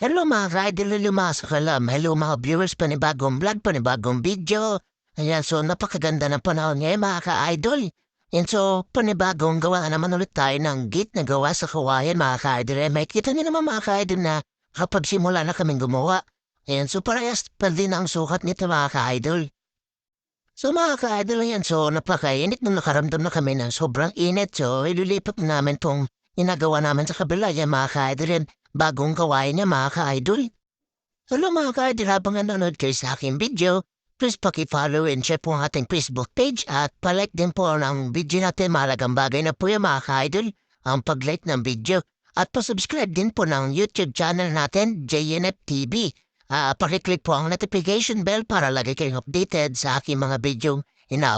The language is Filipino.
Hello mga ka-idol, hello mga sakalam, hello mga viewers, panibagong vlog, panibagong video. Ayan, so napakaganda ng panahon ngayon mga ka-idol. Yan so, panibagong gawa naman ulit tayo ng git na gawa sa kawayan mga ka-idol. Eh, may kita niyo naman mga ka-idol na kapag simula na kaming gumawa. Ayan, so parehas pa din ang sukat nito mga ka-idol. So mga ka-idol, ayan, so napakainit nung nakaramdam na kami ng sobrang init. So, ililipat na namin tong ginagawa namin sa kabila yan mga ka-idol. Bagong kawain niya mga ka-idol. Hello mga ka-idol, habang nanonood kayo sa aking video, please paki-follow and share po ang ating Facebook page at palike din po ng video natin. Malagang bagay na po yung mga ka-idol, ang pag-like ng video. At pa-subscribe din po ng YouTube channel natin, JNF TV. Ah, pakiclick po ang notification bell para lagi kayong updated sa aking mga video ina